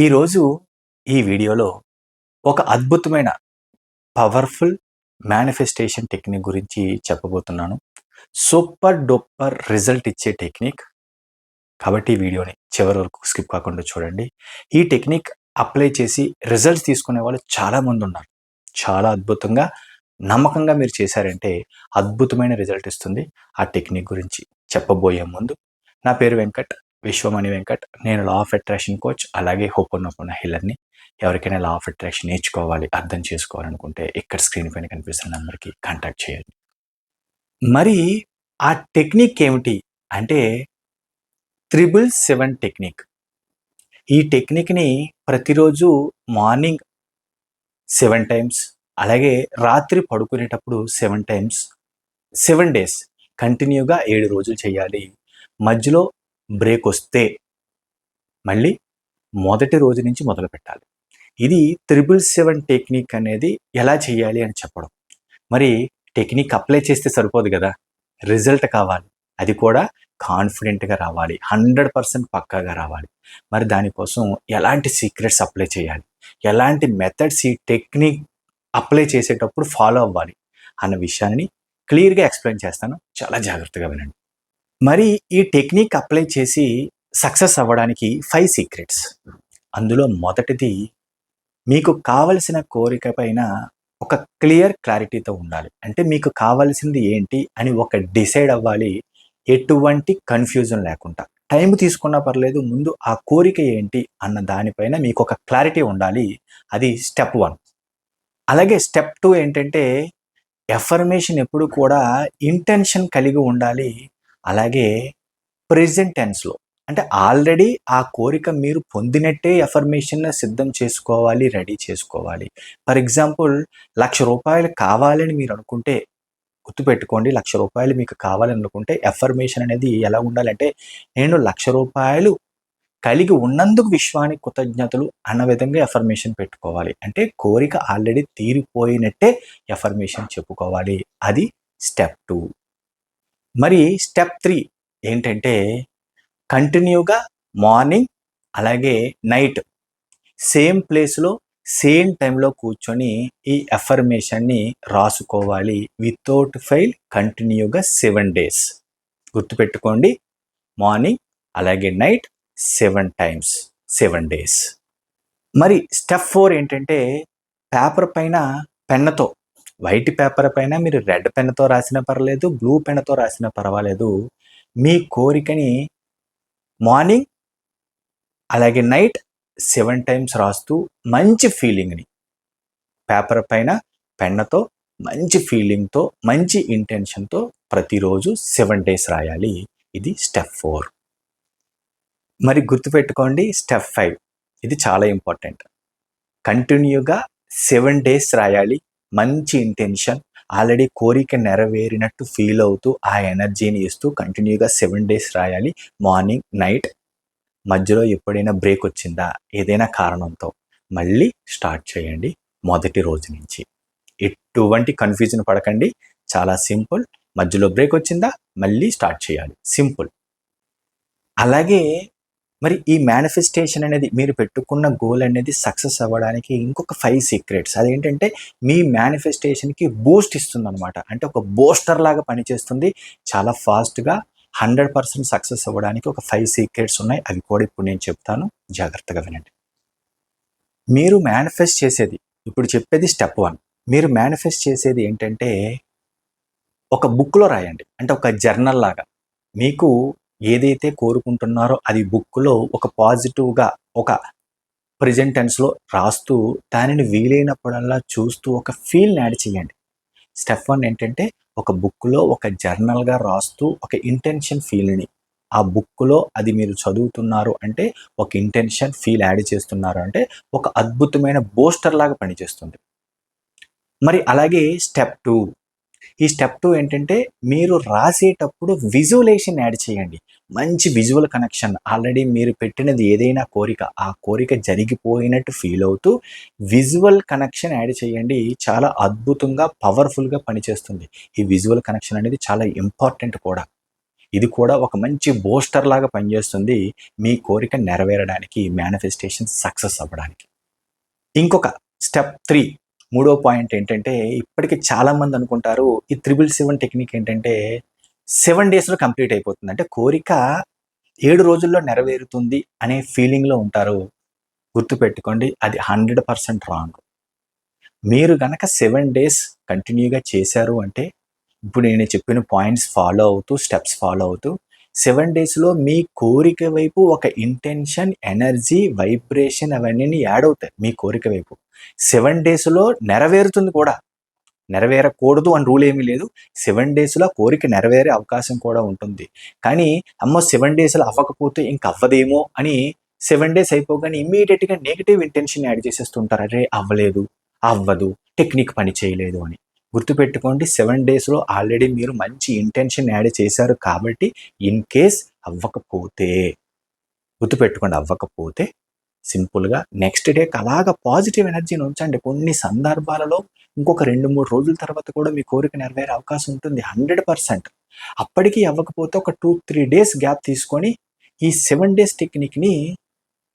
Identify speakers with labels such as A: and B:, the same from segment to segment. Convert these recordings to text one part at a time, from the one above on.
A: ఈరోజు ఈ వీడియోలో ఒక అద్భుతమైన పవర్ఫుల్ మేనిఫెస్టేషన్ టెక్నిక్ గురించి చెప్పబోతున్నాను. సూపర్ డూపర్ రిజల్ట్ ఇచ్చే టెక్నిక్ కాబట్టి వీడియోని చివరి వరకు స్కిప్ కాకుండా చూడండి. ఈ టెక్నిక్ అప్లై చేసి రిజల్ట్స్ తీసుకునే వాళ్ళు చాలా మంది ఉన్నారు. చాలా అద్భుతంగా నమ్మకంగా మీరు చేశారంటే అద్భుతమైన రిజల్ట్ ఇస్తుంది. ఆ టెక్నిక్ గురించి చెప్పబోయే ముందు నా పేరు వెంకట్. విశ్వమణి వెంకట్ నేను లా ఆఫ్ అట్రాక్షన్ కోచ్ అలాగే హోపోనోపోన హిల్లర్ని. ఎవరికైనా లా ఆఫ్ అట్రాక్షన్ నేర్చుకోవాలి అర్థం చేసుకోవాలనుకుంటే ఇక్కడ స్క్రీన్ పైన కనిపిస్తున్న నెంబర్కి కాంటాక్ట్ చేయండి. మరి ఆ టెక్నిక్ ఏమిటి? అంటే త్రిబుల్ సెవెన్ టెక్నిక్ ఈ టెక్నిక్ని ప్రతిరోజు మార్నింగ్ సెవెన్ టైమ్స్ అలాగే రాత్రి పడుకునేటప్పుడు సెవెన్ టైమ్స్ సెవెన్ డేస్ కంటిన్యూగా ఏడు రోజులు చేయాలి. మధ్యలో బ్రేక్ వస్తే మళ్ళీ మొదటి రోజు నుంచి మొదలు పెట్టాలి. ఇది త్రిబుల్ సెవెన్ టెక్నిక్ అనేది ఎలా చేయాలి అని చెప్పడం. మరి టెక్నిక్ అప్లై చేస్తే సరిపోదు కదా. రిజల్ట్ కావాలి. అది కూడా కాన్ఫిడెంట్గా రావాలి. హండ్రెడ్ పర్సెంట్ పక్కాగా రావాలి. మరి దానికోసం ఎలాంటి సీక్రెట్స్ అప్లై చేయాలి? ఎలాంటి మెథడ్స్ ఈ టెక్నిక్ అప్లై చేసేటప్పుడు ఫాలో అవ్వాలి? అన్న విషయాన్ని క్లియర్గా ఎక్స్ప్లెయిన్ చేస్తాను. చాలా జాగ్రత్తగా వినండి. మరి ఈ టెక్నిక్ అప్లై చేసి సక్సెస్ అవ్వడానికి ఫైవ్ సీక్రెట్స్. అందులో మొదటిది మీకు కావలసిన కోరిక పైన ఒక క్లియర్ క్లారిటీతో ఉండాలి. అంటే మీకు కావాల్సింది ఏంటి అని ఒక డిసైడ్ అవ్వాలి. ఎటువంటి కన్ఫ్యూజన్ లేకుండా. టైం తీసుకున్నా పర్లేదు ముందు ఆ కోరిక ఏంటి అన్న దానిపైన మీకు ఒక క్లారిటీ ఉండాలి. అది స్టెప్ వన్. అలాగే స్టెప్ టూ ఏంటంటే ఎఫర్మేషన్ ఎప్పుడు కూడా ఇంటెన్షన్ కలిగి ఉండాలి. అలాగే ప్రెజెంట్ టెన్స్లో అంటే ఆల్రెడీ ఆ కోరిక మీరు పొందినట్టే ఎఫర్మేషన్ సిద్ధం చేసుకోవాలి రెడీ చేసుకోవాలి. ఫర్ ఎగ్జాంపుల్ లక్ష రూపాయలు కావాలని మీరు అనుకుంటే గుర్తుపెట్టుకోండి లక్ష రూపాయలు మీకు కావాలని అనుకుంటే ఎఫర్మేషన్ అనేది ఎలా ఉండాలంటే నేను లక్ష రూపాయలు కలిగి ఉన్నందుకు విశ్వానికి కృతజ్ఞతలు అన్న విధంగా ఎఫర్మేషన్ పెట్టుకోవాలి. అంటే కోరిక ఆల్రెడీ తీరిపోయినట్టే ఎఫర్మేషన్ చెప్పుకోవాలి. అది స్టెప్ టూ మరి స్టెప్ త్రీ ఏంటంటే కంటిన్యూగా మార్నింగ్ అలాగే నైట్ సేమ్ ప్లేస్లో సేమ్ టైంలో కూర్చొని ఈ ఎఫర్మేషన్ని రాసుకోవాలి. వితౌట్ ఫెయిల్ కంటిన్యూగా సెవెన్ డేస్ గుర్తుపెట్టుకోండి. మార్నింగ్ అలాగే night seven times seven days మరి స్టెప్ ఫోర్ ఏంటంటే పేపర్ పైన పెన్నతో వైట్ పేపర్ పైన మీరు రెడ్ పెన్తో రాసినా పర్వాలేదు బ్లూ పెన్తో రాసినా పర్వాలేదు. మీ కోరికని మార్నింగ్ అలాగే నైట్ సెవెన్ టైమ్స్ రాస్తూ మంచి ఫీలింగ్ని పేపర్ పైన పెన్నతో మంచి ఫీలింగ్తో మంచి ఇంటెన్షన్తో ప్రతిరోజు సెవెన్ డేస్ రాయాలి. ఇది స్టెప్ ఫోర్. మరి గుర్తుపెట్టుకోండి స్టెప్ ఫైవ్. ఇది చాలా ఇంపార్టెంట్. కంటిన్యూగా సెవెన్ డేస్ రాయాలి. మంచి ఇంటెన్షన్ ఆల్రెడీ కోరిక నెరవేరినట్టు ఫీల్ అవుతూ ఆ ఎనర్జీని ఇస్తూ కంటిన్యూగా సెవెన్ డేస్ రాయాలి. మార్నింగ్ నైట్ మధ్యలో ఎప్పుడైనా బ్రేక్ వచ్చిందా? ఏదైనా కారణంతో. మళ్ళీ స్టార్ట్ చేయండి మొదటి రోజు నుంచి. ఎటువంటి కన్ఫ్యూజన్ పడకండి. చాలా సింపుల్ మధ్యలో బ్రేక్ వచ్చిందా? మళ్ళీ స్టార్ట్ చేయాలి. సింపుల్ అలాగే మరి ఈ మేనిఫెస్టేషన్ అనేది మీరు పెట్టుకున్న గోల్ అనేది సక్సెస్ అవ్వడానికి ఇంకొక ఫైవ్ సీక్రెట్స్ అదేంటంటే మీ మేనిఫెస్టేషన్కి బూస్ట్ ఇస్తుంది అనమాట అంటే ఒక బూస్టర్ లాగా పనిచేస్తుంది. చాలా ఫాస్ట్గా హండ్రెడ్ పర్సెంట్ సక్సెస్ అవ్వడానికి ఒక ఫైవ్ సీక్రెట్స్ ఉన్నాయి. అవి కూడా ఇప్పుడు నేను చెప్తాను. జాగ్రత్తగా వినండి. మీరు మేనిఫెస్ట్ చేసేది ఇప్పుడు చెప్పేది స్టెప్ వన్ మీరు మేనిఫెస్ట్ చేసేది ఏంటంటే ఒక బుక్లో రాయండి. అంటే ఒక జర్నల్ లాగా. మీకు ఏదైతే కోరుకుంటున్నారో అది బుక్లో ఒక పాజిటివ్గా ఒక ప్రజెంట్ టెన్స్లో రాస్తూ దానిని వీలైనప్పుడల్లా చూస్తూ ఒక ఫీల్ని యాడ్ చేయండి. స్టెప్ వన్ ఏంటంటే ఒక బుక్లో ఒక జర్నల్గా రాస్తూ ఒక ఇంటెన్షన్ ఫీల్ని ఆ బుక్లో అది మీరు చదువుతున్నారు అంటే ఒక ఇంటెన్షన్ ఫీల్ యాడ్ చేస్తున్నారు అంటే ఒక అద్భుతమైన బోస్టర్ లాగా పనిచేస్తుంది. మరి అలాగే స్టెప్ టూ. ఈ స్టెప్ టూ ఏంటంటే మీరు రాసేటప్పుడు విజువలేషన్ యాడ్ చేయండి. మంచి విజువల్ కనెక్షన్ ఆల్రెడీ మీరు పెట్టినది ఏదైనా కోరిక ఆ కోరిక జరిగిపోయినట్టు ఫీల్ అవుతూ విజువల్ కనెక్షన్ యాడ్ చేయండి. చాలా అద్భుతంగా పవర్ఫుల్గా పనిచేస్తుంది. ఈ విజువల్ కనెక్షన్ అనేది చాలా ఇంపార్టెంట్ కూడా. ఇది కూడా ఒక మంచి బోస్టర్ లాగా పనిచేస్తుంది మీ కోరిక నెరవేరడానికి మేనిఫెస్టేషన్ సక్సెస్ అవ్వడానికి. ఇంకొక స్టెప్ త్రీ మూడో పాయింట్ ఏంటంటే ఇప్పటికి చాలామంది అనుకుంటారు ఈ త్రిబుల్ సెవెన్ టెక్నిక్ ఏంటంటే సెవెన్ డేస్లో కంప్లీట్ అయిపోతుంది. అంటే కోరిక ఏడు రోజుల్లో నెరవేరుతుంది అనే ఫీలింగ్లో ఉంటారు. గుర్తుపెట్టుకోండి అది హండ్రెడ్ పర్సెంట్ రాంగ్. మీరు గనక సెవెన్ డేస్ కంటిన్యూగా చేశారు అంటే ఇప్పుడు నేను చెప్పిన పాయింట్స్ ఫాలో అవుతూ స్టెప్స్ ఫాలో అవుతూ సెవెన్ డేస్లో మీ కోరిక వైపు ఒక ఇంటెన్షన్ ఎనర్జీ వైబ్రేషన్ అవన్నీ యాడ్ అవుతాయి. మీ కోరిక వైపు. సెవెన్ డేస్లో నెరవేరుతుంది కూడా. నెరవేరకూడదు అని రూల్ ఏమీ లేదు. సెవెన్ డేస్లో కోరిక నెరవేరే అవకాశం కూడా ఉంటుంది. కానీ అమ్మో సెవెన్ డేస్లో అవ్వకపోతే ఇంక అవ్వదేమో అని సెవెన్ డేస్ అయిపోగానే ఇమ్మీడియట్గా నెగిటివ్ ఇంటెన్షన్ యాడ్ చేసేస్తుంటారు. అరే అవ్వలేదు అవ్వదు టెక్నిక్ పని చేయలేదు అని. గుర్తుపెట్టుకోండి సెవెన్ డేస్లో ఆల్రెడీ మీరు మంచి ఇంటెన్షన్ యాడ్ చేశారు కాబట్టి ఇన్ కేస్ అవ్వకపోతే గుర్తుపెట్టుకోండి అవ్వకపోతే సింపుల్గా నెక్స్ట్ డేకి అలాగ పాజిటివ్ ఎనర్జీని ఉంచండి. కొన్ని సందర్భాలలో ఇంకొక రెండు మూడు రోజుల తర్వాత కూడా మీ కోరిక నెరవేరే అవకాశం ఉంటుంది. Hundred percent. అప్పటికి అవ్వకపోతే ఒక టూ త్రీ డేస్ గ్యాప్ తీసుకొని ఈ సెవెన్ డేస్ టెక్నిక్ని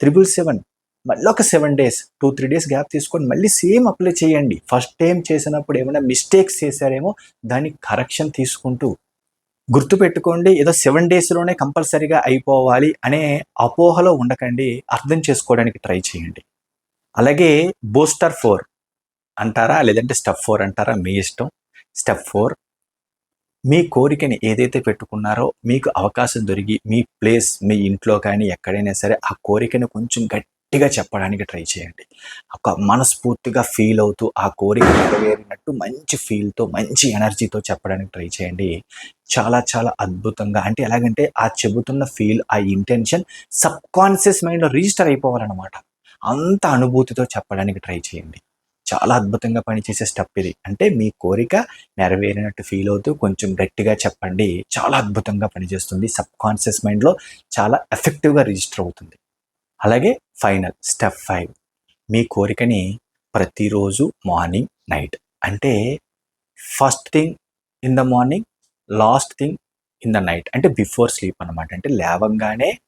A: త్రిబుల్ సెవెన్ మళ్ళీ ఒక seven days two three days gap తీసుకొని మళ్ళీ సేమ్ అప్లై చేయండి. ఫస్ట్ టైం చేసినప్పుడు ఏమైనా మిస్టేక్స్ చేశారేమో దానికి కరెక్షన్ తీసుకుంటూ గుర్తుపెట్టుకోండి ఏదో సెవెన్ డేస్లోనే కంపల్సరీగా అయిపోవాలి అనే అపోహలో ఉండకండి అర్థం చేసుకోవడానికి ట్రై చేయండి. అలాగే బూస్టర్ ఫోర్ అంటారా లేదంటే స్టెప్ ఫోర్ అంటారా మీ ఇష్టం. స్టెప్ ఫోర్ మీ కోరికని ఏదైతే పెట్టుకున్నారో మీకు అవకాశం దొరికి మీ ప్లేస్ మీ ఇంట్లో కానీ ఎక్కడైనా సరే ఆ కోరికను కొంచెం గట్టిగా చెప్పడానికి ట్రై చేయండి. ఒక మనస్ఫూర్తిగా ఫీల్ అవుతూ ఆ కోరిక నెరవేరినట్టు మంచి ఫీల్తో మంచి ఎనర్జీతో చెప్పడానికి ట్రై చేయండి. చాలా చాలా అద్భుతంగా. అంటే ఎలాగంటే ఆ చెబుతున్న ఫీల్ ఆ ఇంటెన్షన్ సబ్ కాన్షియస్ మైండ్లో రిజిస్టర్ అయిపోవాలన్నమాట. అంత అనుభూతితో చెప్పడానికి ట్రై చేయండి. చాలా అద్భుతంగా పనిచేసే స్టెప్ ఇది. అంటే మీ కోరిక నెరవేరినట్టు ఫీల్ అవుతూ కొంచెం గట్టిగా చెప్పండి. చాలా అద్భుతంగా పనిచేస్తుంది. సబ్ కాన్షియస్ మైండ్లో చాలా ఎఫెక్టివ్గా రిజిస్టర్ అవుతుంది. అలాగే ఫైనల్ స్టెప్ ఫైవ్ మీ కోరికని ప్రతిరోజు మార్నింగ్ నైట్ అంటే first thing in the morning last thing in the night. అంటే బిఫోర్ స్లీప్ అనమాట అంటే లేవంగానే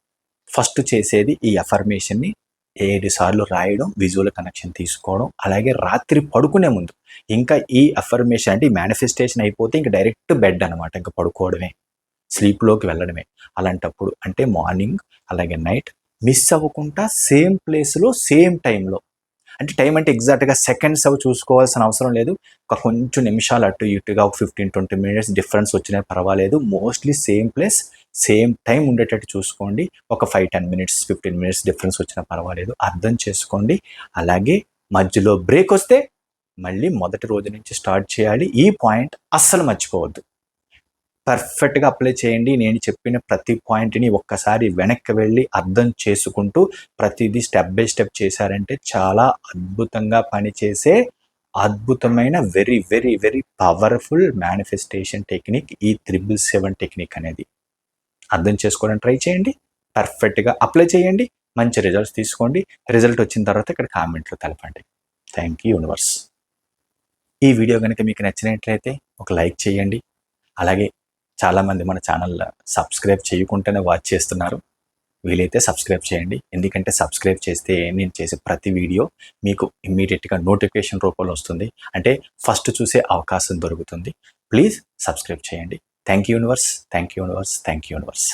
A: ఫస్ట్ చేసేది ఈ అఫర్మేషన్ని ఏడు సార్లు రాయడం విజువల్ కనెక్షన్ తీసుకోవడం అలాగే రాత్రి పడుకునే ముందు. ఇంకా ఈ అఫర్మేషన్ అంటే ఈ మేనిఫెస్టేషన్ అయిపోతే ఇంకా డైరెక్ట్ బెడ్ అనమాట ఇంకా పడుకోవడమే స్లీప్లోకి వెళ్ళడమే. అలాంటప్పుడు అంటే మార్నింగ్ అలాగే నైట్ మిస్ అవ్వకుండా సేమ్ ప్లేస్లో సేమ్ టైంలో అంటే టైం అంటే ఎగ్జాక్ట్గా సెకండ్స్ అవి చూసుకోవాల్సిన అవసరం లేదు. ఒక కొంచెం నిమిషాలు అటు ఇటుగా ఒక ఫిఫ్టీన్ ట్వంటీ మినిట్స్ డిఫరెన్స్ వచ్చినా పర్వాలేదు. Mostly same place same time ఉండేటట్టు చూసుకోండి. ఒక five ten minutes fifteen minutes difference వచ్చినా పర్వాలేదు. అర్థం చేసుకోండి. అలాగే మధ్యలో బ్రేక్ వస్తే మళ్ళీ మొదటి రోజు నుంచి స్టార్ట్ చేయాలి. ఈ పాయింట్ అస్సలు మర్చిపోవద్దు. పర్ఫెక్ట్గా అప్లై చేయండి. నేను చెప్పిన ప్రతి పాయింట్ని ఒక్కసారి వెనక్కి వెళ్ళి అర్థం చేసుకుంటూ ప్రతిదీ స్టెప్ బై స్టెప్ చేశారంటే చాలా అద్భుతంగా పనిచేసే అద్భుతమైన very very very powerful manifestation technique ఈ త్రిబుల్ సెవెన్ టెక్నిక్ అనేది. అర్థం చేసుకోవడానికి ట్రై చేయండి. పర్ఫెక్ట్గా అప్లై చేయండి. మంచి రిజల్ట్స్ తీసుకోండి. రిజల్ట్ వచ్చిన తర్వాత ఇక్కడ కామెంట్లో తెలపండి. థ్యాంక్ యూ యూనివర్స్ ఈ వీడియో కనుక మీకు నచ్చినట్లయితే ఒక లైక్ చేయండి. అలాగే చాలామంది మన ఛానల్ సబ్స్క్రైబ్ చేయకుండానే వాచ్ చేస్తున్నారు. వీలైతే సబ్స్క్రైబ్ చేయండి. ఎందుకంటే సబ్స్క్రైబ్ చేస్తే నేను చేసే ప్రతి వీడియో మీకు ఇమ్మీడియట్గా నోటిఫికేషన్ రూపంలో వస్తుంది. అంటే ఫస్ట్ చూసే అవకాశం దొరుకుతుంది. ప్లీజ్ సబ్స్క్రైబ్ చేయండి. Thank you universe. Thank you universe. Thank you universe.